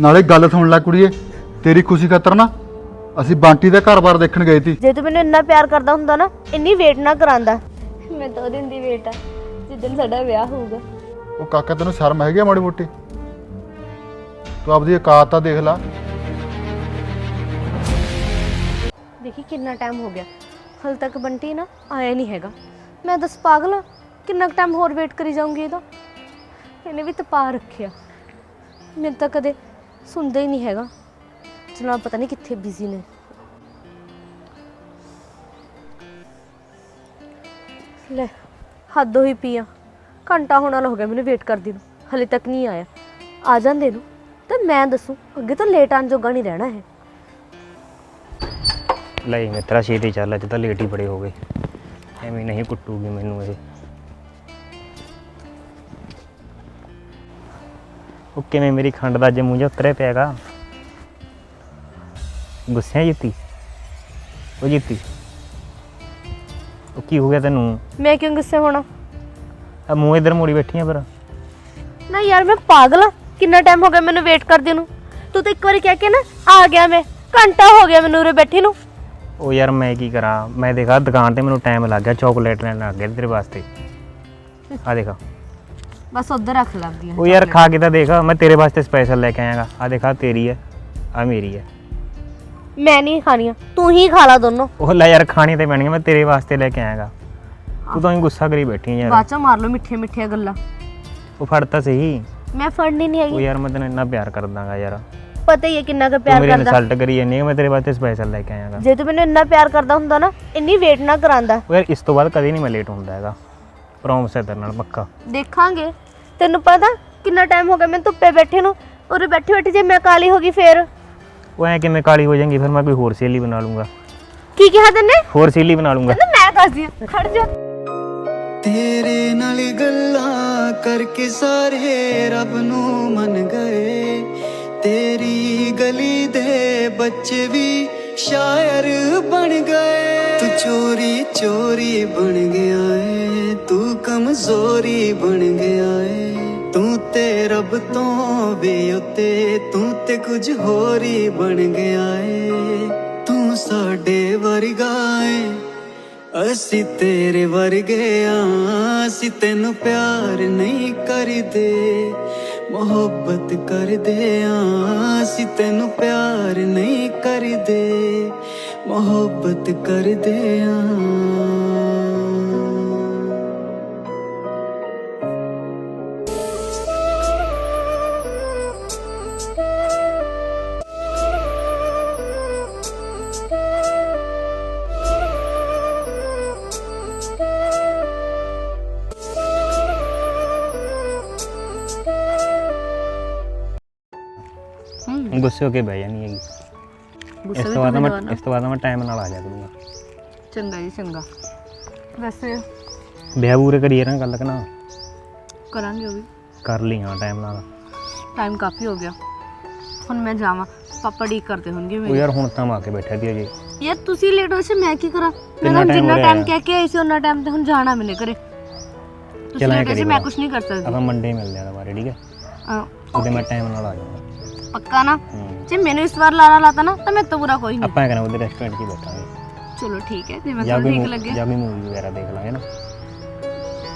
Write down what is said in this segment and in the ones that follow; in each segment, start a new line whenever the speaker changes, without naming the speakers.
ਨਾਲੇ ਗੱਲ ਸੁਣ ਲੈ ਕੁੜੀਏ ਤੇਰੀ ਖੁਸ਼ੀ ਖਾਤਰ ਨਾ ਅਸੀਂ ਬਾਂਟੀ ਦਾ ਘਰ-ਬਾਰ ਦੇਖਣ ਗਏ ਸੀ।
ਜੇ ਤੂੰ ਮੈਨੂੰ ਇੰਨਾ ਪਿਆਰ ਕਰਦਾ ਹੁੰਦਾ ਨਾ ਇੰਨੀ ਵੇਟ ਨਾ ਕਰਾਂਦਾ। ਮੈਂ ਦੋ ਦਿਨ ਦੀ ਵੇਟ ਆ ਜਿੱਦਣ ਸਾਡਾ ਵਿਆਹ ਹੋਊਗਾ।
ਉਹ ਕਾਕਾ ਤੈਨੂੰ ਸ਼ਰਮ ਹੈਗੀ ਆ ਮਾੜੀ ਮੋਟੀ? ਤੂੰ ਆਪਦੀ ਔਕਾਤ ਤਾਂ ਦੇਖ ਲੈ।
ਦੇਖੀ ਕਿੰਨਾ ਟਾਈਮ ਹੋ ਗਿਆ। ਹਲ ਤੱਕ ਬੰਟੀ ਨਾ ਆਇਆ ਨਹੀਂ ਹੈਗਾ। ਮੈਂ ਦੱਸ ਪਾਗਲ ਆ? ਕਿੰਨਾ ਟਾਈਮ ਹੋਰ ਵੇਟ ਕਰੀ ਜਾਊਂਗੀ ਇਹਦਾ ਇਹਨੇ ਵੀ ਤਪਾ ਰੱਖਿਆ। ਮੈਨੂੰ ਤਾਂ ਕਦੇ ਸੁਣਦਾ ਹੀ ਨਹੀਂ ਹੈਗਾ। ਚਲਾ ਪਤਾ ਨਹੀਂ ਕਿੱਥੇ ਬਿਜ਼ੀ ਨੇ। ਲੈ, ਹੱਦ ਹੋਈ ਪੀਆ ਘੰਟਾ ਹੋਣ ਵਾਲਾ ਹੋ ਗਿਆ ਮੈਨੂੰ ਵੇਟ ਕਰਦੀ ਨੂੰ। ਹਲੇ ਤੱਕ ਨਹੀਂ ਆਇਆ। ਆ ਜਾਂਦੇ ਨੂੰ। ਤਾਂ ਮੈਂ ਦੱਸੂ, ਅੱਗੇ ਤਾਂ ਲੇਟ ਆਣ ਜੋਗਾ ਨਹੀਂ ਰਹਿਣਾ ਹੈ
ਲੈ ਮਿੱਤਰਾ, ਛੇਤੀ ਚੱਲ, ਅੱਜ ਤਾਂ ਲੇਟ ਹੀ ਬੜੇ ਹੋ ਗਏ। ਐਵੇਂ ਨਹੀਂ ਕੁੱਟੂਗੀ ਮੈਨੂੰ ਇਹ। ਉਹ ਕਿਵੇਂ ਮੇਰੀ ਖੰਡ ਦਾ ਅੱਜ ਮੂੰਹ ਜਿਹਾ ਉਤਰਿਆ ਪਿਆਗਾ? ਗੁੱਸੇ ਜਿੱਤੀ? ਉਹ ਜਿੱਤੀ? ਉਹ ਕੀ ਹੋ ਗਿਆ ਤੈਨੂੰ?
ਮੈਂ ਕਿਉਂ ਗੁੱਸੇ ਹੋਣਾ?
ਆ ਮੂੰਹ ਇਧਰ ਮੋੜੀ ਬੈਠੀ ਆ ਪਰ।
ਨਾ ਯਾਰ ਮੈਂ ਪਾਗਲ ਆ। ਕਿੰਨਾ ਟਾਈਮ ਹੋ ਗਿਆ ਮੈਨੂੰ ਵੇਟ ਕਰਦੀ ਨੂੰ? ਤੂੰ ਤਾਂ ਇੱਕ ਵਾਰੀ ਕਹਿ ਕੇ ਨਾ ਆ ਗਿਆ ਮੈਂ। ਘੰਟਾ ਹੋ ਗਿਆ ਮੈਨੂੰ ਉਰੇ ਬੈਠੀ ਨੂੰ।
ਉਹ ਯਾਰ ਮੈਂ ਕੀ ਕਰਾਂ? ਮੈਂ ਦੇਖਾ ਦੁਕਾਨ ਤੇ ਮੈਨੂੰ ਟਾਈਮ ਲੱਗ ਗਿਆ ਚਾਕਲੇਟ ਲੈਣ ਲੱਗ ਗਿਆ ਤੇਰੇ ਵਾਸਤੇ। ਆ ਦੇਖਾ।
ਬਸ ਉਧਰ ਰੱਖ ਲੱਗਦੀ
ਉਹ ਯਾਰ ਖਾ ਕੇ ਤਾਂ ਦੇਖ ਮੈਂ ਤੇਰੇ ਵਾਸਤੇ ਸਪੈਸ਼ਲ ਲੈ ਕੇ ਆਇਆਗਾ। ਆ ਦੇਖਾ ਤੇਰੀ ਹੈ ਆ ਮੇਰੀ ਹੈ
ਮੈਂ ਨਹੀਂ ਖਾਣੀਆਂ ਤੂੰ ਹੀ ਖਾ ਲਾ ਦੋਨੋਂ।
ਉਹ ਲੈ ਯਾਰ ਖਾਣੀ ਤੇ ਪੈਣੀ ਮੈਂ ਤੇਰੇ ਵਾਸਤੇ ਲੈ ਕੇ ਆਇਆਗਾ। ਤੂੰ ਤਾਂ ਹੀ ਗੁੱਸਾ ਕਰੀ ਬੈਠੀ ਯਾਰ।
ਬਾਅਦ ਚ ਮਾਰ ਲਓ ਮਿੱਠੀਆਂ ਮਿੱਠੀਆਂ ਗੱਲਾਂ।
ਉਹ ਫੜ ਤਾਂ ਸਹੀ।
ਮੈਂ ਫੜਨੀ ਨਹੀਂ
ਉਹ
ਹੈਗੀ
ਯਾਰ ਮੈਂ ਤੈਨੂੰ ਇੰਨਾ ਪਿਆਰ ਕਰਦਾਗਾ ਯਾਰ।
ਪਤਾ ਹੀ ਹੈ ਕਿੰਨਾ ਕੁ ਪਿਆਰ
ਮੇਰੀ
ਕਰਦਾ।
ਇਨਸਲਟ ਕਰੀ ਜਾਂਦੀ ਹੈ ਮੈਂ ਤੇਰੇ ਵਾਸਤੇ ਸਪੈਸ਼ਲ ਲੈ ਕੇ ਆਇਆਗਾ।
ਜੇ ਤੂੰ ਮੈਨੂੰ ਇੰਨਾ ਪਿਆਰ ਕਰਦਾ ਹੁੰਦਾ ਨਾ ਇੰਨੀ ਵੇਟ ਨਾ ਕਰਾਂਦਾ।
ਉਹ ਯਾਰ ਇਸ ਤੋਂ ਬਾਅਦ ਕਦੇ ਨਹੀਂ ਮੈਂ ਲੇਟ ਹੁੰਦਾ ਹੈਗਾ। ਪ੍ਰੋਮਿਸ ਹੈ ਤੇਰੇ ਨਾਲ ਪੱਕਾ।
ਦੇਖਾਂਗੇ। ਤੈਨੂੰ ਪਤਾ ਕਿੰਨਾ ਟਾਈਮ ਹੋ ਗਿਆ ਮੈਨੂੰ ਧੁੱਪੇ ਬੈਠੇ ਨੂੰ। ਉਰੇ ਬੈਠੀ ਬੈਠੀ ਜੇ ਮੈਂ ਕਾਲੀ ਹੋ ਗਈ ਫੇਰ।
ਉਹ ਐ ਕਿਵੇਂ ਕਾਲੀ ਹੋ ਜਾਏਗੀ ਫਿਰ ਮੈਂ ਕੋਈ ਹੋਰ ਸੇਲੀ ਬਣਾ ਲੂੰਗਾ।
ਕੀ ਕਿਹਾ ਤੈਨੇ?
ਹੋਰ ਸੇਲੀ ਬਣਾ ਲੂੰਗਾ।
ਕਹਿੰਦਾ ਮੈਂ ਦੱਸਦੀ ਹਾਂ ਖੜ ਜਾ।
ਤੇਰੇ ਨਾਲ ਗੱਲਾਂ ਕਰਕੇ ਸਾਰੇ ਰੱਬ ਨੂੰ ਮੰਨ ਗਏ। ਤੇਰੀ ਗਲੀ ਦੇ ਬੱਚੇ ਵੀ ਸ਼ਾਇਰ ਬਣ ਗਏ। ਤੂੰ ਚੋਰੀ ਚੋਰੀ ਬਣ ਗਿਆ ਏ ਤੂੰ ਕਮਜ਼ੋਰੀ ਬਣ ਗਿਆ ਏ। ਤੂੰ ਤੇ ਰੱਬ ਤੋਂ ਵੀ ਉੱਤੇ, ਤੂੰ ਤੇ ਕੁਝ ਹੋਰ ਹੀ ਬਣ ਗਿਆ ਏ। ਤੂੰ ਸਾਡੇ ਵਰਗਾ ਏ। ਅਸੀਂ ਤੇਰੇ ਵਰਗੇ ਆਂ। ਅਸੀਂ ਤੈਨੂੰ ਪਿਆਰ ਨਹੀਂ ਕਰਦੇ। ਮੁਹੱਬਤ ਕਰਦੇ ਆਂ। ਅਸੀਂ ਤੈਨੂੰ ਪਿਆਰ ਨਹੀਂ ਕਰਦੇ। ਮੁਹੱਬਤ ਕਰਦੇ ਆਂ।
ਗੁੱਸੇ ਹੋ ਕੇ ਬਹਿ ਜਾਣੀ ਹੈਗੀ। ਇਸ ਤੋਂ ਬਾਅਦ ਮੈਂ ਇਸ ਤੋਂ ਬਾਅਦ ਮੈਂ ਟਾਈਮ ਨਾਲ ਆ ਜਾ ਕਰੂੰਗਾ।
ਚੰਗਾ ਜੀ ਚੰਗਾ। ਵੈਸੇ
ਵਿਆਹ ਪੂਰੇ ਕਰੀਏ ਨਾ ਗੱਲ ਕਨਾ
ਕਰਾਂਗੇ ਉਹ ਵੀ।
ਕਰ ਲਈ ਹਾਂ ਟਾਈਮ ਨਾਲ।
ਟਾਈਮ ਕਾਫੀ ਹੋ ਗਿਆ। ਹੁਣ ਮੈਂ ਜਾਵਾਂ। ਪਾਪਾ ਡੀਕ ਕਰਦੇ ਹੋਣਗੇ
ਉਹ
ਮੇਰੇ।
ਯਾਰ ਹੁਣ ਤਾਂ ਮੈਂ ਆ ਕੇ ਬੈਠਾ ਦੀ ਅਜੇ
ਯਾਰ ਤੁਸੀਂ ਲੇਟ ਹੋਏ ਸੀ ਮੈਂ ਕੀ ਕਰਾਂ? ਮੈਂ
ਕਿੰਨਾ
ਤਾਂ
time
ਜਿੰਨਾ
ਹੋ ਰਿਹਾ?
ਟਾਈਮ
ਹੈ?
ਕਹਿ ਕੇ ਆਈ ਸੀ ਉਹਨਾਂ ਟਾਈਮ ਤੇ ਹੁਣ ਜਾਣਾ ਮੈਨੇ ਘਰੇ। ਤੁਸੀਂ
ਚੱਲ ਐਂ
ਲੇਟ ਹੋਏ ਸੀ
ਕਰੀ
ਮੈਂ। ਕੁਝ ਨਹੀਂ ਕਰ ਸਕਦੀ।
ਆਪਾਂ ਮੰਡੇ ਮਿਲਦੇ ਆ ਦੁਬਾਰੇ ਠੀਕ ਹੈ?
ਅਹ,
ਉਹਦੇ ਮੈਂ ਟਾਈਮ ਨਾਲ ਆ ਜਾਊਂਗਾ।
ਪੱਕਾ ਨਾ?
ਹੂੰ।
ਜੇ ਮੈਨੂੰ ਇਸ ਵਾਰ ਲਾਰਾ ਲਾਤਾ ਨਾ ਤਾਂ ਮੈਂ ਤੋਂ ਬੁਰਾ ਕੋਈ ਨਹੀਂ।
ਆਪਾਂ ਕਰਾਂ ਉਹਦੇ ਰੈਸਟੋਰੈਂਟ 'ਚ ਹੀ ਬੈਠਾਂਗੇ।
ਚਲੋ ਠੀਕ ਹੈ ਜੇ ਮੈਂ
ਜਾਂ
ਤੁਹਾਨੂੰ
ਕੋਈ
ਠੀਕ
ਮੂ-
ਲੱਗੇ।
ਜਾਂ ਕੋਈ ਮੂਵੀ ਵਗੈਰਾ ਦੇਖ ਲਾਂਗੇ ਨਾ।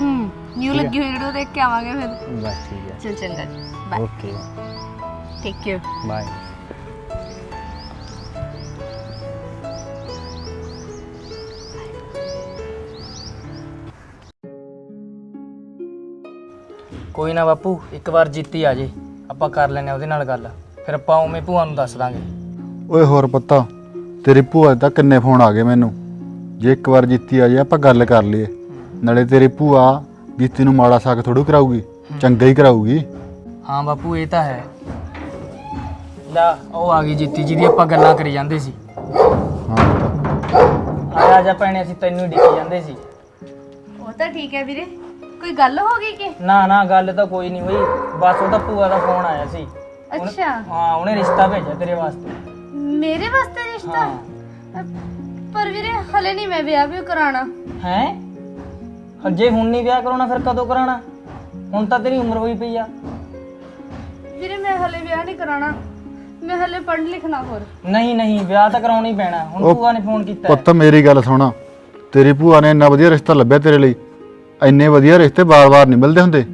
ਹੂੰ ਨਿਊ ਲੱਗੀ ਹੋਈ ਵੀਡੀਓ ਦੇਖ ਕੇ ਆਵਾਂਗੇ ਫਿਰ।
ਬਸ ਠੀਕ ਹੈ।
ਚਲ ਚੰਗਾ ਜੀ bye
okay
take care
bye
ਕੋਈ ਨਾ ਬਾਪੂ ਇੱਕ ਵਾਰ ਜਿੱਤੀ ਆ ਜੇ। ਆਪਾਂ ਕਰ ਲੈਨੇ ਉਹਦੇ ਨਾਲ ਗੱਲ। ਫਿਰ ਆਪਾਂ ਉਵੇਂ ਭੂਆ ਨੂੰ ਦੱਸ ਦਾਂਗੇ।
ਓਏ ਹੋਰ ਪਤਾ ਤੇਰੀ ਭੂਆ ਦੇ ਤਾਂ ਕਿੰਨੇ ਫੋਨ ਆ ਗਏ ਮੈਨੂੰ। ਜੇ ਇੱਕ ਵਾਰ ਜਿੱਤੀ ਆ ਜੇ ਆਪਾਂ ਗੱਲ ਕਰ ਲਈਏ। ਨਾਲੇ ਤੇਰੀ ਭੂਆ ਜੀਤੀ ਨੂੰ ਮਾੜਾ ਸਾਕ ਥੋੜੂ ਕਰਾਊਗੀ ਚੰਗਾ ਹੀ ਕਰਾਊਗੀ।
ਹਾਂ ਬਾਪੂ ਇਹ ਤਾਂ ਹੈ। ਲੈ ਉਹ ਆ ਗਈ ਜਿੱਤੀ ਜਿਹਦੀ ਆਪਾਂ ਗੱਲਾਂ ਕਰੀ ਜਾਂਦੇ ਸੀ।
ਹਾਂ ਪਤਾ।
ਆ ਜਾ, ਭੈਣੇ ਅਸੀਂ ਤੈਨੂੰ ਹੀ ਡਿੱਕੀ ਜਾਂਦੇ ਸੀ।
ਉਹ ਤਾਂ ਠੀਕ ਹੈ ਵੀਰੇ। ਕੋਈ ਗੱਲ ਹੋ ਗਈ ਕਿ?
ਨਾ ਨਾ ਗੱਲ ਤਾਂ ਕੋਈ ਨਹੀਂ ਹੋਈ। ਬਸ ਉਹਦਾ ਭੂਆ ਦਾ ਫੋਨ ਆਇਆ ਸੀ।
ਅੱਛਾ।
ਹਾਂ ਉਹਨੇ ਰਿਸ਼ਤਾ ਭੇਜਿਆ ਤੇਰੇ ਵਾਸਤੇ।
ਮੇਰੇ ਵਾਸਤੇ ਰਿਸ਼ਤਾ?
ਹਾਂ।
ਪਰ ਵੀਰੇ ਹਲੇ ਨਹੀਂ ਮੈਂ ਵਿਆਹ ਵੀ ਕਰਾਣਾ
ਹੈ? ਜੇ ਹੁਣ ਨਹੀਂ ਵਿਆਹ ਕਰਾਉਣਾ ਫਿਰ ਕਦੋਂ ਕਰਾਉਣਾ? ਹੁਣ ਤਾਂ ਤੇਰੀ ਉਮਰ ਹੋਈ ਪਈ ਆ।
ਵੀਰੇ ਮੈਂ ਹਲੇ ਵਿਆਹ ਨਹੀਂ ਕਰਾਣਾ ਮੈਂ ਹਲੇ ਪੜ੍ਹ ਲਿਖਣਾ ਹੋਰ।
ਨਹੀਂ ਨਹੀਂ ਵਿਆਹ ਤਾਂ ਕਰਾਉਣਾ ਹੀ ਪੈਣਾ। ਹੁਣ
ਉਹ
ਭੂਆ ਨੇ ਫੋਨ ਕੀਤਾ ਹੈ।
ਪੁੱਤ ਮੇਰੀ ਗੱਲ ਸੁਣ। ਤੇਰੀ ਭੂਆ ਨੇ ਇੰਨਾ ਵਧੀਆ ਰਿਸ਼ਤਾ ਲੱਭਿਆ ਤੇਰੇ ਲਈ। ਇੰਨੇ ਵਧੀਆ ਰਿਸ਼ਤੇ ਵਾਰ-ਵਾਰ ਨਹੀਂ ਮਿਲਦੇ ਹੁੰਦੇ।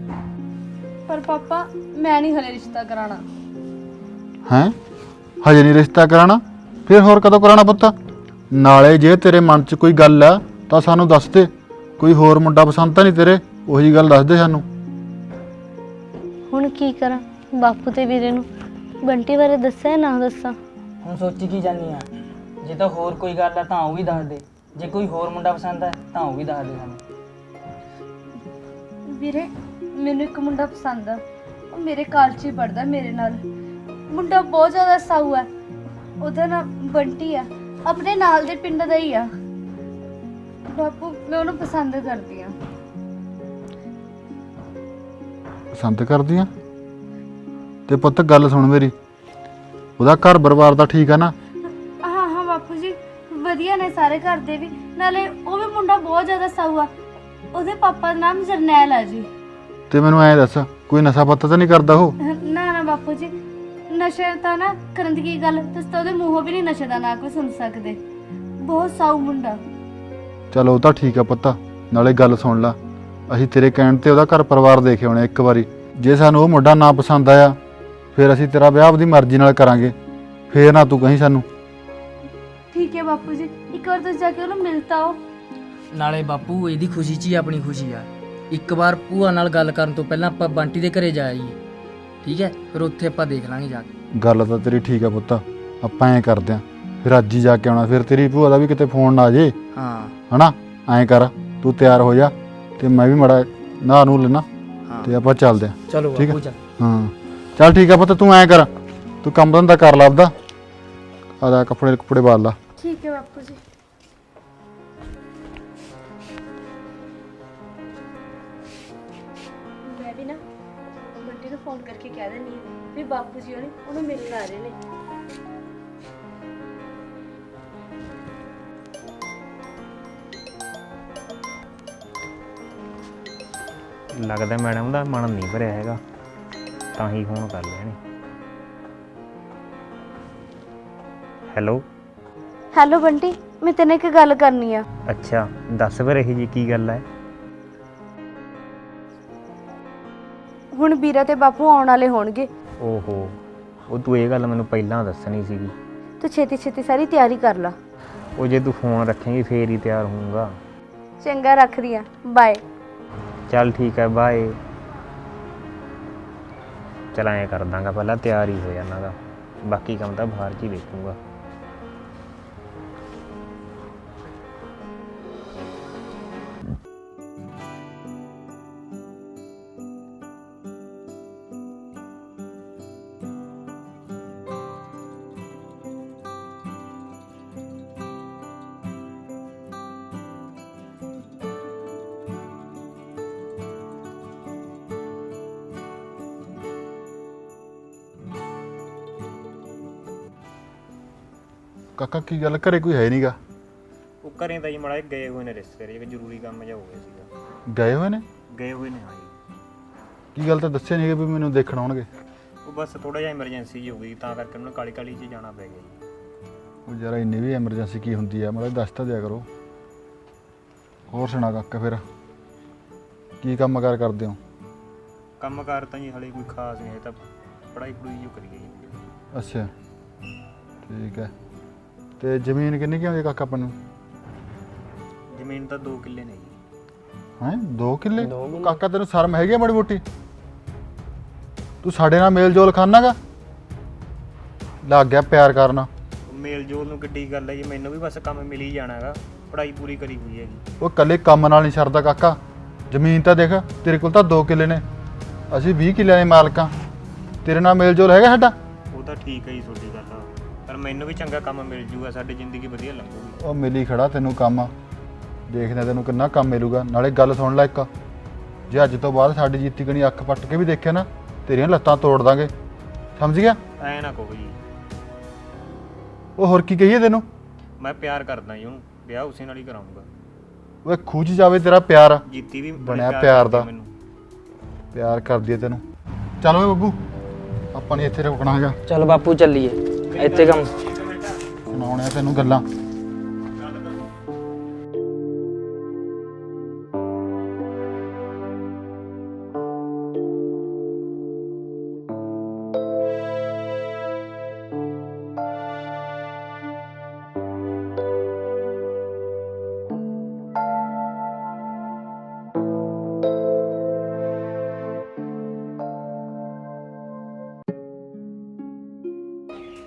ਪਰ ਪਾਪਾ ਮੈਂ ਨਹੀਂ ਹਲੇ ਰਿਸ਼ਤਾ ਕਰਾਣਾ
ਹੈਂ? ਹਜੇ ਨਹੀਂ ਰਿਸ਼ਤਾ ਕਰਾਣਾ? ਫਿਰ ਹੋਰ ਕਦੋਂ ਕਰਾਣਾ ਪੁੱਤ? ਨਾਲੇ ਜੇ ਤੇਰੇ ਮਨ 'ਚ ਕੋਈ ਗੱਲ ਆ ਤਾਂ ਸਾਨੂੰ ਦੱਸ ਦੇ। ਕੋਈ ਹੋਰ ਮੁੰਡਾ ਪਸੰਦ ਤਾਂ ਨਹੀਂ ਤੇਰੇ? ਉਹੀ ਗੱਲ ਦੱਸ ਦੇ ਸਾਨੂੰ।
ਹੁਣ ਕੀ ਕਰਾਂ? ਬਾਪੂ ਤੇ ਵੀਰੇ ਨੂੰ ਬੰਟੀ ਬਾਰੇ ਦੱਸਿਆ ਨਾ ਦੱਸਾਂ?
ਹੁਣ ਸੋਚੀ ਕੀ ਜਾਨੀ ਆ? ਜੇ ਤਾਂ ਹੋਰ ਕੋਈ ਗੱਲ ਆ ਤਾਂ ਉਹ ਵੀ ਦੱਸ ਦੇ। ਜੇ ਕੋਈ ਹੋਰ ਮੁੰਡਾ ਪਸੰਦ ਹੈ ਤਾਂ ਉਹ ਵੀ ਦੱਸ ਦੇ ਸਾਨੂੰ।
ਵੀਰੇ ਮੈਨੂੰ ਇੱਕ ਮੁੰਡਾ ਪਸੰਦ ਆ। ਉਹ ਮੇਰੇ ਕਾਲਜ 'ਚ ਹੀ ਪੜਦਾ ਮੇਰੇ ਨਾਲ। ਮੁੰਡਾ ਬਹੁਤ ਜ਼ਿਆਦਾ ਸਾਊ ਹੈ। ਉਹਦਾ ਨਾਮ ਬੰਟੀ ਆ ਆਪਣੇ ਨਾਲ ਦੇ ਪਿੰਡ ਦਾ ਹੀ ਆ। ਬਾਪੂ ਮੈਂ ਉਹਨੂੰ ਪਸੰਦ ਕਰਦੀ ਆ
ਪਸੰਦ ਕਰਦੀਆਂ ਤੇ ਪੁੱਤ ਗੱਲ ਸੁਣ ਮੇਰੀ। ਉਹਦਾ ਘਰ ਪਰਿਵਾਰ ਦਾ ਠੀਕ ਆ ਨਾ?
ਹਾਂ ਹਾਂ ਬਾਪੂ ਜੀ ਵਧੀਆ ਨੇ ਸਾਰੇ ਘਰ ਦੇ ਵੀ। ਨਾਲੇ ਉਹ ਵੀ ਮੁੰਡਾ ਬਹੁਤ ਜ਼ਿਆਦਾ ਸਾਊ ਆ। ਉਹਦੇ ਪਾਪਾ ਦਾ ਨਾਮ ਜਰਨੈਲ ਆ ਜੀ।
ਤੇ ਮੈਨੂੰ ਐਂ ਦੱਸ ਕੋਈ ਨਸ਼ਾ ਪੱਤਾ ਤਾਂ ਨਹੀਂ ਕਰਦਾ ਉਹ?
ਨਾ ਨਾ ਬਾਪੂ ਜੀ ਨਸ਼ੇ ਤਾਂ ਨਾ ਕਰਨ ਦੀ ਕੀ ਗੱਲ? ਤੁਸੀਂ ਤਾਂ ਉਹਦੇ ਮੂੰਹੋਂ ਵੀ ਨਹੀਂ ਨਸ਼ੇ ਦਾ ਨਾਂ ਕੋਈ ਸੁਣ ਸਕਦੇ। ਬਹੁਤ ਸਾਊ ਮੁੰਡਾ।
ਚਲੋ ਉਹ ਤਾਂ ਠੀਕ ਆ ਪੁੱਤ ਨਾਲੇ ਗੱਲ ਸੁਣ ਲੈ। ਅਸੀਂ ਤੇਰੇ ਕਹਿਣ ਤੇ ਉਹਦਾ ਘਰ ਪਰਿਵਾਰ ਦੇਖੇ ਹੋਣੇ ਇੱਕ ਵਾਰੀ। ਜੇ ਸਾਨੂੰ ਉਹ ਮੁੰਡਾ ਨਾ ਪਸੰਦ ਆਇਆ ਫਿਰ ਅਸੀਂ ਤੇਰਾ ਵਿਆਹ ਆਪਦੀ ਮਰਜ਼ੀ ਨਾਲ ਕਰਾਂਗੇ। ਫੇਰ ਨਾ ਤੂੰ ਕਹੀਂ ਸਾਨੂੰ।
ਠੀਕ ਹੈ ਬਾਪੂ ਜੀ ਇੱਕ ਵਾਰ ਤੁਸੀਂ ਜਾ ਕੇ ਉਹਨੂੰ ਮਿਲਤਾ ਹੋ
ਨਾਲੇ ਬਾਪੂ ਇਹਦੀ ਖੁਸ਼ੀ 'ਚ ਹੀ ਆਪਣੀ ਖੁਸ਼ੀ ਆ। ਇੱਕ ਵਾਰ ਭੂਆ ਨਾਲ ਗੱਲ ਕਰਨ ਤੋਂ ਪਹਿਲਾਂ ਆਪਾਂ ਬੰਟੀ ਦੇ ਘਰੇ ਜਾ ਆਈਏ। ਠੀਕ ਹੈ? ਫਿਰ ਉੱਥੇ ਆਪਾਂ ਦੇਖ ਲਾਂਗੇ ਜਾ ਕੇ।
ਗੱਲ ਤਾਂ ਤੇਰੀ ਠੀਕ ਆ ਪੁੱਤ। ਆਪਾਂ ਐਂ ਕਰਦੇ ਆਂ ਫਿਰ ਅੱਜ ਹੀ ਜਾ ਕੇ ਆਉਣਾ ਫਿਰ ਤੇਰੀ ਭੂਆ ਦਾ ਵੀ ਕਿਤੇ ਫੋਨ ਨਾ ਆ ਜੇ।
ਹਾਂ।
ਹਨਾ? ਐਂ ਕਰ ਤੂੰ ਤਿਆਰ ਹੋ ਜਾ ਤੇ ਮੈਂ ਵੀ ਮੜਾ ਨਹਾ ਨੂੰ ਲੈਣਾ
ਹਾਂ।
ਤੇ ਆਪਾਂ ਚੱਲਦੇ ਆਂ।
ਚਲੋ
ਠੀਕ।
ਬਾਪੂ ਚੱਲ।
ਹਾਂ। ਚੱਲ ਠੀਕ ਆ ਪੁੱਤ ਤੂੰ ਐਂ ਕਰ ਤੂੰ ਕੰਮ ਧੰਦਾ ਕਰ ਲੱਭਦਾ ਆਦਾ ਕੱਪੜੇ ਕੁਪੜੇ ਬਾਲ ਲਾ।
ਠੀਕ ਹੈ ਬਾਪੂ ਜੀ। ਬਾਪੂ ਜੀ ਉਹਨੇ ਉਹਨੂੰ ਮਿਲਣ ਆ ਰਹੇ ਨੇ।
ਲੱਗਦਾ ਮੈਡਮ ਦਾ ਮਨ ਨਹੀਂ ਭਰਿਆ ਹੈਗਾ। ਤਾਂ ਹੀ ਫੋਨ ਕਰ ਲਿਆ ਨੇ ਹੈਲੋ
ਹੈਲੋ ਬੰਟੀ ਮੈਂ ਤੈਨੂੰ ਇੱਕ ਗੱਲ ਕਰਨੀ ਆ।
ਅੱਛਾ ਦੱਸ ਫਿਰ ਇਹ ਜੀ ਕੀ ਗੱਲ ਹੈ
ਹੁਣ ਵੀਰਾ ਤੇ ਬਾਪੂ ਆਉਣ ਵਾਲੇ ਹੋਣਗੇ।
ਓਹੋ ਉਹ ਤੂੰ ਇਹ ਗੱਲ ਮੈਨੂੰ ਪਹਿਲਾਂ ਦੱਸਣੀ ਸੀਗੀ।
ਤੂੰ ਛੇਤੀ ਛੇਤੀ ਸਾਰੀ ਤਿਆਰੀ ਕਰ ਲਾ।
ਉਹ ਜੇ ਤੂੰ ਫੋਨ ਰੱਖੇਂਗੀ ਫੇਰ ਹੀ ਤਿਆਰ ਹੋਊਂਗਾ।
ਚੰਗਾ ਰੱਖਦੀ ਆ। ਬਾਏ
ਚੱਲ ਠੀਕ ਹੈ ਬਾਏ ਚਲ ਐਂ ਕਰ ਦਾਂਗਾ ਪਹਿਲਾਂ ਤਿਆਰ ਹੀ ਹੋ ਜਾਣਾਗਾ। ਬਾਕੀ ਕੰਮ ਤਾਂ ਬਾਹਰ 'ਚ ਹੀ
ਕਾਕਾ ਕੀ ਗੱਲ ਘਰੇ ਕੋਈ ਹੈ ਨਹੀਂਗਾ
ਉਹ ਘਰੇ ਤਾਂ ਜੀ ਮੜਾ ਗਏ ਹੋਏ ਨੇ ਰਿਸ਼ਤੇਦਾਰ ਇੱਕ ਜ਼ਰੂਰੀ ਕੰਮ ਜਿਹਾ ਹੋ ਗਿਆ ਸੀਗਾ।
ਗਏ ਹੋਏ ਨੇ?
ਗਏ ਹੋਏ ਨੇ ਹਾਂ ਜੀ
ਕੀ ਗੱਲ ਤਾਂ ਦੱਸਿਆ ਨਹੀਂ ਵੀ ਮੈਨੂੰ ਦੇਖਣ ਆਉਣਗੇ?
ਉਹ ਬਸ ਥੋੜਾ ਜਿਹਾ ਐਮਰਜੈਂਸੀ ਹੋ ਗਈ ਤਾਂ ਕਰਕੇ ਉਹਨਾਂ ਕਾਲੀ ਕਾਲੀ 'ਚ ਜਾਣਾ ਪੈ ਗਿਆ ਜੀ।
ਉਹ ਜਰਾ ਇੰਨੀ ਵੀ ਐਮਰਜੈਂਸੀ ਕੀ ਹੁੰਦੀ ਆ ਮਤਲਬ ਦੱਸ ਤਾਂ ਦਿਆ ਕਰੋ। ਹੋਰ ਸੁਣਾ ਕਾਕਾ ਫਿਰ ਕੀ ਕੰਮ ਕਾਰ ਕਰਦੇ ਹੋ?
ਕੰਮਕਾਰ ਤਾਂ ਜੀ ਹਲੇ ਕੋਈ ਖਾਸ ਨਹੀਂ ਹੈ ਤਾਂ ਪੜਾਈ ਪੜੂਈ ਜੋ ਕਰੀ ਗਈ
ਅੱਛਾ ਠੀਕ ਹੈ। ਤੇ ਜ਼ਮੀਨ ਕਿੰਨੀ ਕੀ ਆਉਂਦੀ ਕਾਕਾ ਆਪਾਂ ਨੂੰ?
ਜ਼ਮੀਨ ਤਾਂ 2 ਕਿੱਲੇ ਨੇ ਜੀ।
ਹੈ? 2 ਕਿੱਲੇ? ਕਾਕਾ ਤੈਨੂੰ ਸ਼ਰਮ ਹੈਗੀ ਆ ਮਾੜੀ ਮੋਟੀ? ਤੂੰ ਸਾਡੇ ਨਾਲ ਮੇਲ ਜੋਲ ਖਾਨਾਗਾ ਲੱਗ ਗਿਆ ਪਿਆਰ ਕਰਨਾ।
ਮੇਲ ਜੋਲ ਨੂੰ ਕਿੱਡੀ ਗੱਲ ਹੈ ਜੀ ਮੈਨੂੰ ਵੀ ਬਸ ਕੰਮ ਮਿਲ ਹੀ ਜਾਣਾ ਹੈਗਾ ਪੜਾਈ ਪੂਰੀ ਕਰੀ ਹੋਈ ਹੈਗੀ
ਉਹ ਕੱਲੇ ਕੰਮ ਨਾਲ ਨਹੀਂ ਸਰਦਾ ਕਾਕਾ। ਜ਼ਮੀਨ ਤਾਂ ਦੇਖ ਤੇਰੇ ਕੋਲ ਤਾਂ 2 ਕਿੱਲੇ ਨੇ। ਅਸੀਂ 20 ਕਿੱਲਿਆਂ ਦੇ ਮਾਲਕਾਂ ਤੇਰੇ ਨਾਲ ਮੇਲ ਜੋਲ ਹੈਗਾ ਸਾਡਾ?
ਉਹ ਤਾਂ ਠੀਕ ਹੈ ਜੀ ਤੁਹਾਡੀ ਮੈਨੂੰ ਵੀ ਚੰਗਾ ਕੰਮ ਮਿਲ ਜੂਗਾ ਸਾਡੀ ਜ਼ਿੰਦਗੀ ਵਧੀਆ ਲੰਘੂਗੀ।
ਉਹ ਮਿਲੀ ਖੜਾ ਤੈਨੂੰ ਕੰਮ। ਦੇਖਦੇ ਤੈਨੂੰ ਕਿੰਨਾ ਕੰਮ ਮਿਲੂਗਾ। ਨਾਲੇ ਗੱਲ ਸੁਣ ਲੈ ਇੱਕ। ਜੇ ਅੱਜ ਤੋਂ ਬਾਅਦ ਸਾਡੀ ਜੀਤੀ ਕਣੀ ਅੱਖ ਪੱਟ ਕੇ ਵੀ ਦੇਖਿਆ ਨਾ ਤੇਰੀਆਂ ਲੱਤਾਂ ਤੋੜ ਦਾਂਗੇ। ਸਮਝ ਗਿਆ?
ਐ ਨਾ ਕਹੋ ਜੀ।
ਉਹ ਹੋਰ ਕੀ ਕਹੀਏ ਤੈਨੂੰ?
ਮੈਂ ਪਿਆਰ ਕਰਦਾ ਜੀ ਉਹਨੂੰ। ਵਿਆਹ ਉਸੇ ਨਾਲ ਹੀ ਕਰਾਉਂਗਾ
ਓਏ ਖੂਚ ਜਾਵੇ ਤੇਰਾ ਪਿਆਰ।
ਜੀਤੀ ਵੀ ਬੜੇ
ਬਣਿਆ
ਪਿਆਰ
ਪਿਆਰ
ਕਰਦੀ ਆ
ਦਾ।
ਮੈਨੂੰ।
ਪਿਆਰ ਕਰਦੀ ਐ ਤੈਨੂੰ। ਚੱਲ ਓਏ ਬੱਬੂ ਆਪਾਂ ਨੇ ਇੱਥੇ ਰੁਕਣਾ ਹੈਗਾ।
ਚੱਲ ਬਾਪੂ ਚੱਲੀਏ। ਇੱਥੇ ਕੰਮ।
ਸੁਣਾਉਣੇ ਆ ਤੈਨੂੰ ਗੱਲਾਂ।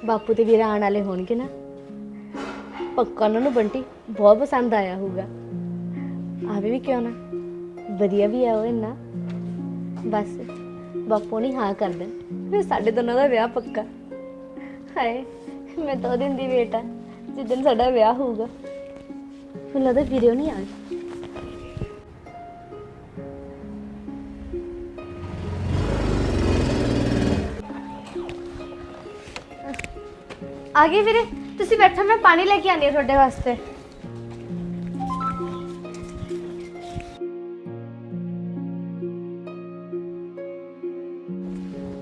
ਬਾਪੂ ਤੇ ਵੀਰਾ ਆਉਣ ਵਾਲੇ ਹੋਣਗੇ ਨਾ। ਪੱਕਾ ਉਹਨਾਂ ਨੂੰ ਬੰਟੀ, ਬਹੁਤ ਪਸੰਦ ਆਇਆ ਹੋਊਗਾ। ਆਵੇ ਵੀ ਕਿਉਂ ਨਾ? ਵਧੀਆ ਵੀ ਆ ਉਹ ਇੰਨਾ। ਬਸ, ਬਾਪੂ ਨੇ ਹਾਂ ਕਰ ਦੇ ਫਿਰ ਸਾਡੇ ਦੋਨਾਂ ਦਾ ਵਿਆਹ ਪੱਕਾ। ਹਾਏ, ਮੈਂ ਤਾਂ ਉਹ ਦਿਨ ਦੀ ਵੇਟ ਆ ਜਿੱਦਣ ਸਾਡਾ ਵਿਆਹ ਹੋਊਗਾ। ਮੈਨੂੰ ਲੱਗਦਾ ਵੀਰੇ ਉਹ ਨਹੀਂ ਆ ਆ ਗਏ ਵੀਰੇ, ਤੁਸੀਂ ਬੈਠੋ, ਮੈਂ ਪਾਣੀ ਲੈ ਕੇ ਆਨੀ ਆ ਤੁਹਾਡੇ ਵਾਸਤੇ।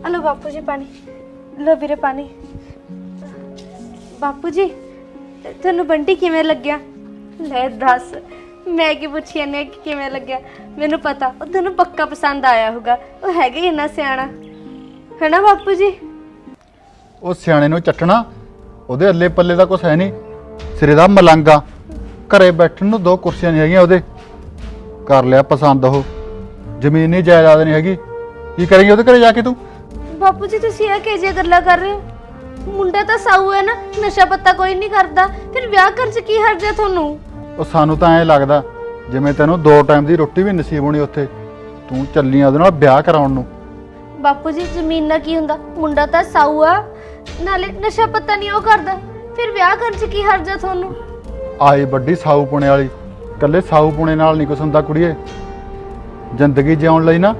ਹਲੋ ਬਾਪੂ ਜੀ, ਪਾਣੀ। ਲੋ ਵੀਰੇ ਪਾਣੀ। ਬਾਪੂ ਜੀ ਤੁਹਾਨੂੰ ਬੰਟੀ ਕਿਵੇਂ ਲੱਗਿਆ? ਲੈ ਦੱਸ, ਮੈਂ ਕੀ ਪੁੱਛੀ ਇਹਨੇ ਕਿ ਕਿਵੇਂ ਲੱਗਿਆ? ਮੈਨੂੰ ਪਤਾ, ਉਹ ਤੁਹਾਨੂੰ ਪੱਕਾ ਪਸੰਦ ਆਇਆ ਹੋਗਾ ਉਹ ਹੈਗਾ ਹੀ ਇੰਨਾ ਸਿਆਣਾ। ਹੈਨਾ ਬਾਪੂ ਜੀ?
ਉਹ ਸਿਆਣੇ ਨੂੰ ਚੱਟਣਾ ਉਹਦੇ ਅੱਲੇ ਪੱਲੇ ਦਾ ਕੁਛ ਹੈ ਨਹੀਂ। ਸਿਰੇ ਦਾ ਮਲੰਗਾ ਘਰੇ ਬੈਠਣ ਨੂੰ ਦੋ ਕੁਰਸੀਆਂ ਨਹੀਂ ਹੈਗੀਆਂ ਉਹਦੇ। ਕਰ ਲਿਆ ਪਸੰਦ ਉਹ। ਜ਼ਮੀਨ ਨਹੀਂ ਜਾਇਦਾਦ ਨਹੀਂ ਹੈਗੀ। ਕੀ ਕਰੇਂਗੇ ਉਹਦੇ ਘਰੇ ਜਾ ਕੇ ਤੂੰ?
ਬਾਪੂ ਜੀ ਤੁਸੀਂ ਇਹ ਕਿਹੋ ਜਿਹੀਆਂ ਗੱਲਾਂ ਕਰ ਰਹੇ ਹੋ? ਮੁੰਡਾ ਤਾਂ ਸਾਊ ਹੈ ਨਾ ਨਸ਼ਾ ਪੱਤਾ ਕੋਈ ਨਹੀਂ ਕਰਦਾ। ਫਿਰ ਵਿਆਹ ਕਰਨ ਚ ਕੀ ਹਰਜ ਹੈ ਤੁਹਾਨੂੰ?
ਉਹ ਸਾਨੂੰ ਤਾਂ ਐਂ ਲੱਗਦਾ ਜਿਵੇਂ ਤੈਨੂੰ ਦੋ ਟਾਈਮ ਦੀ ਰੋਟੀ ਵੀ ਨਸੀਬ ਹੋਣੀ ਉੱਥੇ। ਤੂੰ ਚੱਲੀ ਆ ਉਹਦੇ ਨਾਲ ਵਿਆਹ ਕਰਾਉਣ ਨੂੰ।
ਬਾਪੂ ਜੀ ਜ਼ਮੀਨ ਨਾਲ ਕੀ ਹੁੰਦਾ? ਮੁੰਡਾ ਤਾਂ ਸਾਊ ਆ। ਨਾਲੇ ਨਸ਼ਾ ਪੱਤਾ ਨਹੀਂ ਉਹ ਕਰਦਾ। ਫਿਰ ਵਿਆਹ ਕਰਨ ਚ ਕੀ ਹਰਜ ਤੁਹਾਨੂੰ?
ਆਈ ਵੱਡੀ ਸਾਊ ਪੁਣੇ ਵਾਲੀ ਕੱਲੇ ਸਾਊ ਪੁਣੇ ਨਾਲ ਨਹੀਂ ਕੁਛ ਹੁੰਦਾ ਕੁੜੀਏ। ਜ਼ਿੰਦਗੀ ਜਿਉਣ ਲਈ ਨਾ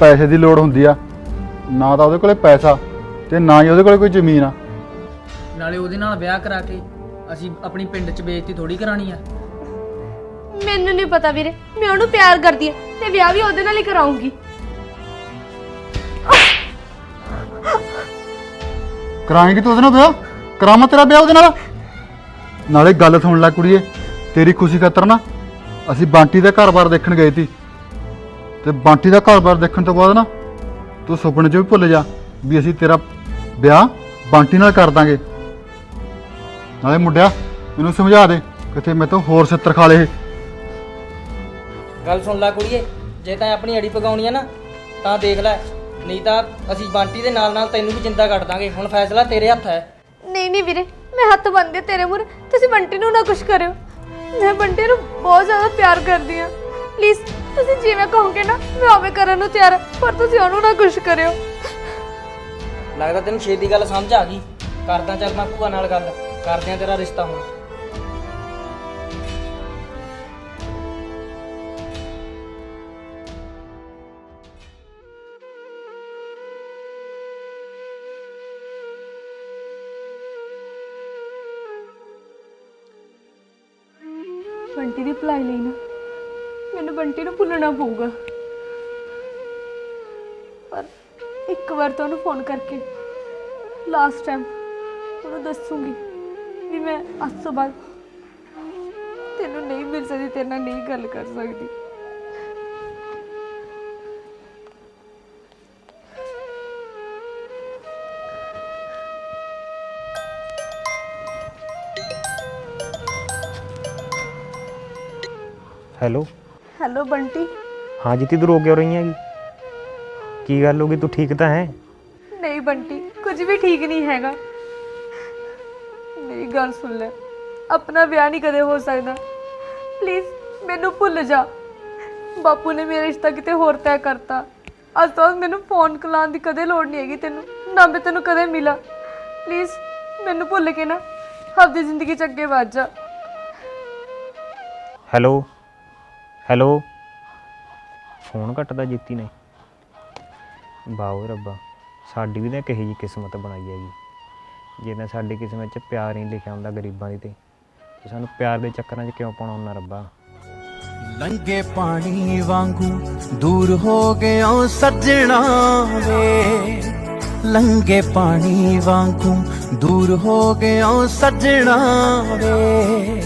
ਪੈਸੇ ਦੀ ਲੋੜ ਹੁੰਦੀ ਆ। ਨਾ ਤਾਂ ਉਹਦੇ ਕੋਲੇ ਪੈਸਾ ਤੇ ਨਾ ਹੀ ਉਹਦੇ ਕੋਲੇ ਕੋਈ ਜ਼ਮੀਨ ਆ।
ਨਾਲੇ ਉਹਦੇ ਨਾਲ ਵਿਆਹ ਕਰਾ ਕੇ ਅਸੀਂ ਆਪਣੀ ਪਿੰਡ 'ਚ ਬੇਇੱਜ਼ਤੀ ਥੋੜੀ ਕਰਾਣੀ ਆ।
ਮੈਨੂੰ ਨਹੀਂ ਪਤਾ ਵੀਰੇ ਮੈਂ ਉਹਨੂੰ ਪਿਆਰ ਕਰਦੀ ਆ ਤੇ ਵਿਆਹ ਵੀ ਉਹਦੇ ਨਾਲ ਹੀ ਕਰਾਉਂਗੀ।
ਕਰਾਏਂਗੀ ਤੂੰ ਉਹਦੇ ਨਾਲ ਵਿਆਹ? ਕਰਾਵਾਂ ਤੇਰਾ ਵਿਆਹ ਉਹਦੇ ਨਾਲ? ਨਾਲੇ ਗੱਲ ਸੁਣ ਲੈ ਕੁੜੀਏ, ਤੇਰੀ ਖੁਸ਼ੀ ਖਾਤਰ ਨਾ ਅਸੀਂ ਬਾਂਟੀ ਦਾ ਘਰ-ਬਾਰ ਦੇਖਣ ਗਏ ਸੀ। ਤੇ ਬਾਂਟੀ ਦਾ ਘਰ-ਬਾਰ ਦੇਖਣ ਤੋਂ ਬਾਅਦ ਨਾ ਤੂੰ ਸੁਪਨੇ 'ਚ ਵੀ ਭੁੱਲ ਜਾ ਵੀ ਅਸੀਂ ਤੇਰਾ ਵਿਆਹ ਬਾਂਟੀ ਨਾਲ ਕਰ ਦਾਂਗੇ। ਨਾਲੇ ਮੁੰਡਿਆ, ਮੈਨੂੰ ਸਮਝਾ ਦੇ ਕਿਤੇ ਮੈਂ ਤੋਂ ਹੋਰ ਸਿੱਤਰ ਖਾ ਲਏ
ਗੱਲ ਸੁਣ ਲੈ ਕੁੜੀਏ, ਜੇ ਤਾਂ ਆਪਣੀ ਅੜੀ ਪਕਾਉਣੀ ਆ ਨਾ, ਤਾਂ ਦੇਖ ਲੈ ਨਹੀਂ ਤਾਂ ਅਸੀਂ ਬੰਟੀ ਦੇ ਨਾਲ ਨਾਲ ਤੈਨੂੰ ਵੀ ਜਿੰਦਾ ਕੱਟ ਦਾਂਗੇ। ਹੁਣ ਫੈਸਲਾ ਤੇਰੇ ਹੱਥ ਹੈ।
ਨਹੀਂ ਨਹੀਂ ਵੀਰੇ ਮੈਂ ਹੱਥ ਬੰਨ੍ਹਦੀ ਹਾਂ ਤੇਰੇ ਮੂਹਰੇ। ਤੁਸੀਂ ਬੰਟੀ ਨੂੰ ਨਾ ਕੁਛ ਕਰਿਓ। ਮੈਂ ਬੰਟੀ ਨੂੰ ਬਹੁਤ ਜ਼ਿਆਦਾ ਪਿਆਰ ਕਰਦੀ ਹਾਂ ਪਲੀਜ਼ ਤੁਸੀਂ ਜਿਵੇਂ ਕਹੋਗੇ ਨਾ ਮੈਂ ਉਵੇਂ ਕਰਨ ਨੂੰ ਤਿਆਰ ਹਾਂ ਪਰ ਤੁਸੀਂ ਉਹਨੂੰ ਨਾ ਕੁਛ ਕਰਿਓ।
ਲੱਗਦਾ ਤੈਨੂੰ ਛੇਤੀ ਗੱਲ ਸਮਝ ਆ ਗਈ। ਕਰਦਾ ਚੱਲ ਮੈਂ ਭੂਆ ਨਾਲ ਗੱਲ। ਕਰਦੇ ਆ ਤੇਰਾ ਰਿਸ਼ਤਾ ਹੁਣ।
ਭੁੱਲਣਾ ਪਊਗਾ। ਪਰ ਇੱਕ ਵਾਰ ਤੁਹਾਨੂੰ ਫੋਨ ਕਰਕੇ ਲਾਸਟ ਟਾਈਮ ਉਹਨੂੰ ਦੱਸੂਗੀ ਵੀ ਮੈਂ ਅੱਜ ਤੋਂ ਬਾਅਦ ਤੈਨੂੰ ਨਹੀਂ ਮਿਲ ਸਕਦੀ, ਤੇਰੇ ਨਾਲ ਨਹੀਂ ਗੱਲ ਕਰ ਸਕਦੀ।
Hello
hello Bunty.
ਹਾਂ ਜੀਤੀ ਤੂੰ ਰੋ ਕਿਉਂ ਰਹੀ ਹੈਗੀ ਕੀ ਗੱਲ ਹੋ ਗਈ? ਤੂੰ ਠੀਕ ਤਾਂ ਹੈ?
ਨਹੀਂ ਬੰਟੀ ਕੁਝ ਵੀ ਠੀਕ ਨਹੀਂ ਹੈਗਾ। ਮੇਰੀ ਗੱਲ ਸੁਣ ਲੈ। ਆਪਣਾ ਵਿਆਹ ਨਹੀਂ ਕਦੇ ਹੋ ਸਕਦਾ। ਪਲੀਜ਼ ਮੈਨੂੰ ਭੁੱਲ ਜਾ। ਬਾਪੂ ਨੇ ਮੇਰਾ ਰਿਸ਼ਤਾ ਕਿਤੇ ਹੋਰ ਤੈਅ ਕਰਤਾ। ਅੱਜ ਤੋਂ ਬਾਅਦ ਮੈਨੂੰ ਫੋਨ ਕਲਾਉਣ ਦੀ ਕਦੇ ਲੋੜ ਨਹੀਂ ਹੈਗੀ ਤੈਨੂੰ। ਨਾ ਮੈਂ ਤੈਨੂੰ ਕਦੇ ਮਿਲਾ। ਪਲੀਜ਼ ਮੈਨੂੰ ਭੁੱਲ ਕੇ ਨਾ ਆਪਦੀ ਜ਼ਿੰਦਗੀ ਚ ਅੱਗੇ ਵਧ ਜਾ।
Hello hello. ਫੋਨ ਕੱਟਦਾ ਜੀਤੀ ਨੇ। ਬਾਓ ਰੱਬਾ, ਸਾਡੀ ਵੀ ਤਾਂ ਕਹੀ ਜੀ ਕਿਸਮਤ ਬਣਾਈ ਹੈਗੀ ਜੇ। ਤਾਂ ਸਾਡੀ ਕਿਸਮਤ 'ਚ ਪਿਆਰ ਨਹੀਂ ਲਿਖਿਆ ਹੁੰਦਾ ਗਰੀਬਾਂ ਦੀ ਤੇ ਤੇ ਸਾਨੂੰ ਪਿਆਰ ਦੇ ਚੱਕਰਾਂ 'ਚ ਕਿਉਂ ਪਾਉਣਾ ਉਹਨਾਂ ਰੱਬਾ?
ਲੰਗੇ ਪਾਣੀ ਵਾਂਗੂ ਦੂਰ ਹੋ ਗਿਆ ਸੱਜਣਾ ਵੇ।
ਲੰਗੇ ਪਾਣੀ ਵਾਂਗੂ ਦੂਰ ਹੋ ਗਿਆ ਸੱਜਣਾ ਵੇ।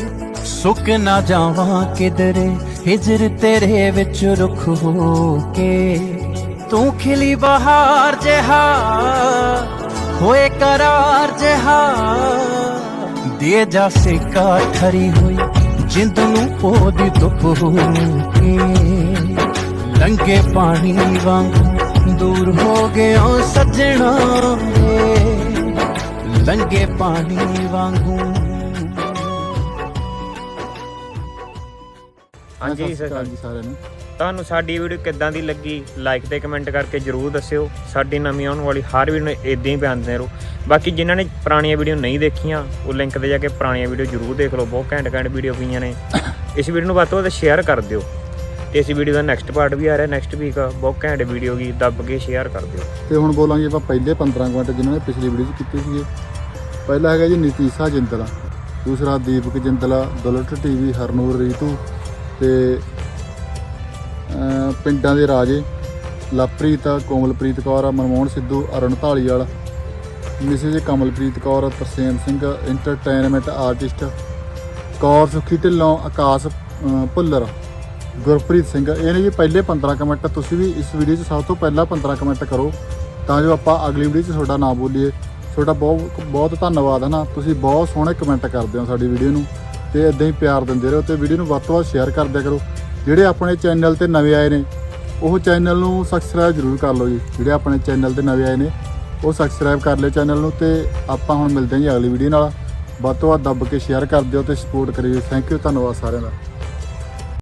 ਸੁੱਕ ਨਾ ਜਾਵਾਂ ਕਿਧਰੇ ਹਿਜਰ ਤੇਰੇ ਵਿੱਚ ਰੁੱਖ ਹੋ ਕੇ ਤੂੰ ਖਿਲੀ ਬਹਾਰ ਜਿਹਾ, ਹੋਏ ਕਰਾਰ ਜਿਹਾ। ਦੇ ਜਾ ਸੇਕਾ ਠਰੀ ਹੋਈ ਜਿੰਦ ਨੂੰ ਪੋਦੀ ਧੁੱਪ ਹੋ ਕੇ ਲੰਗੇ ਪਾਣੀ ਵਾਂਗ ਦੂਰ ਹੋ ਗਿਆ ਸੱਜਣਾ ਵੇ। ਲੰਗੇ ਪਾਣੀ ਵਾਂਗੂ
ਹਾਂਜੀ
ਸਤਿ ਸ਼੍ਰੀ ਅਕਾਲ ਜੀ ਸਾਰਿਆਂ ਨੂੰ।
ਤੁਹਾਨੂੰ ਸਾਡੀ ਵੀਡੀਓ ਕਿੱਦਾਂ ਦੀ ਲੱਗੀ ਲਾਈਕ ਤੇ ਕਮੈਂਟ ਕਰਕੇ ਜਰੂਰ ਦੱਸਿਓ। ਸਾਡੀ ਨਵੀਂ ਆਉਣ ਵਾਲੀ ਹਰ ਵੀਡੀਓ ਨੂੰ ਇਦਾਂ ਹੀ ਦਿੰਦੇ ਰਹੋ। ਬਾਕੀ ਜਿਨ੍ਹਾਂ ਨੇ ਪੁਰਾਣੀਆਂ ਵੀਡੀਓ ਨਹੀਂ ਦੇਖੀਆਂ ਉਹ ਲਿੰਕ ਤੇ ਜਾ ਕੇ ਪੁਰਾਣੀਆਂ ਵੀਡੀਓ ਜਰੂਰ ਦੇਖ ਲਓ। ਬਹੁਤ ਘੈਂਟ ਘੈਂਟ ਵੀਡੀਓ ਪਈਆਂ ਨੇ। ਇਸ ਵੀਡੀਓ ਨੂੰ ਵੱਧ ਤੋਂ ਵੱਧ ਸ਼ੇਅਰ ਕਰ ਦਿਓ। ਤੇ ਇਸ ਵੀਡੀਓ ਦਾ ਨੈਕਸਟ ਪਾਰਟ ਵੀ ਆ ਰਿਹਾ ਨੈਕਸਟ ਵੀਕ ਬਹੁਤ ਘੈਂਟ ਵੀਡੀਓ ਗਈ ਦੱਬ ਕੇ ਸ਼ੇਅਰ ਕਰ ਦਿਓ।
ਤੇ ਹੁਣ ਬੋਲਾਂਗੇ ਆਪਾਂ ਪਹਿਲੇ 15 ਕੁ ਮਿੰਟ ਜਿਨ੍ਹਾਂ ਨੇ ਪਿਛਲੀ ਵੀਡੀਓ 'ਚ ਕੀਤੇ ਸੀਗੇ। ਪਹਿਲਾ ਹੈਗਾ ਜੀ ਨੀਤੀਸ਼ਾ ਜਿੰਦਲ ਦੂਸਰਾ ਦੀਪਕ ਜਿੰਦਲ ਦੁਲਟ ਟੀਵੀ ਹਰਨੂਰ ਰੀਤੂ ਤੇ ਪਿੰਡਾਂ ਦੇ ਰਾਜੇ Lovepreet, Komalpreet Kaur, Manmohan Sidhu, Arun Dhaliwal mrs Kamalpreet Kaur, Tarsem Singh entertainment artist Kaur Sukhi Dhillon, Akash Bhullar, Gurpreet Singh. ਇਹ ਨੇ ਜੀ ਪਹਿਲੇ 15 ਕਮੈਂਟ ਤੁਸੀਂ ਵੀ ਇਸ ਵੀਡੀਓ 'ਚ ਸਭ ਤੋਂ ਪਹਿਲਾਂ 15 ਕਮੈਂਟ ਕਰੋ, ਤਾਂ ਜੋ ਆਪਾਂ ਅਗਲੀ ਵੀਡੀਓ 'ਚ ਤੁਹਾਡਾ ਨਾਮ ਬੋਲੀਏ। ਤੁਹਾਡਾ ਬਹੁਤ ਬਹੁਤ ਧੰਨਵਾਦ ਹੈ ਨਾ। ਤੁਸੀਂ ਬਹੁਤ ਸੋਹਣੇ ਕਮੈਂਟ ਕਰਦੇ ਹੋ ਸਾਡੀ ਵੀਡੀਓ ਨੂੰ। ਤੇ ਇਦਾਂ ਹੀ ਪਿਆਰ ਦਿੰਦੇ ਰਹੋ ਤੇ ਵੀਡੀਓ ਨੂੰ ਵੱਧ ਤੋਂ ਵੱਧ ਸ਼ੇਅਰ ਕਰ ਕਰੋ। ਜਿਹੜੇ ਆਪਣੇ ਚੈਨਲ ਤੇ ਨਵੇਂ ਆਏ ਨੇ, ਉਹ ਚੈਨਲ ਨੂੰ ਸਬਸਕ੍ਰਾਈਬ ਜ਼ਰੂਰ ਕਰ ਲਓ ਜੀ। ਜਿਹੜੇ ਆਪਣੇ ਚੈਨਲ ਤੇ ਨਵੇਂ ਆਏ ਨੇ, ਉਹ ਸਬਸਕ੍ਰਾਈਬ ਕਰ ਲਿਓ ਚੈਨਲ ਨੂੰ ਤੇ ਆਪਾਂ ਹੁਣ ਮਿਲਦੇ ਹਾਂ ਜੀ ਅਗਲੀ ਵੀਡੀਓ ਨਾਲ। ਵੱਧ ਤੋਂ ਵੱਧ ਦੱਬ ਕੇ ਸ਼ੇਅਰ ਕਰ ਦਿਓ ਤੇ ਸਪੋਰਟ ਕਰਿਓ ਥੈਂਕ ਯੂ ਧੰਨਵਾਦ ਸਾਰਿਆਂ ਦਾ।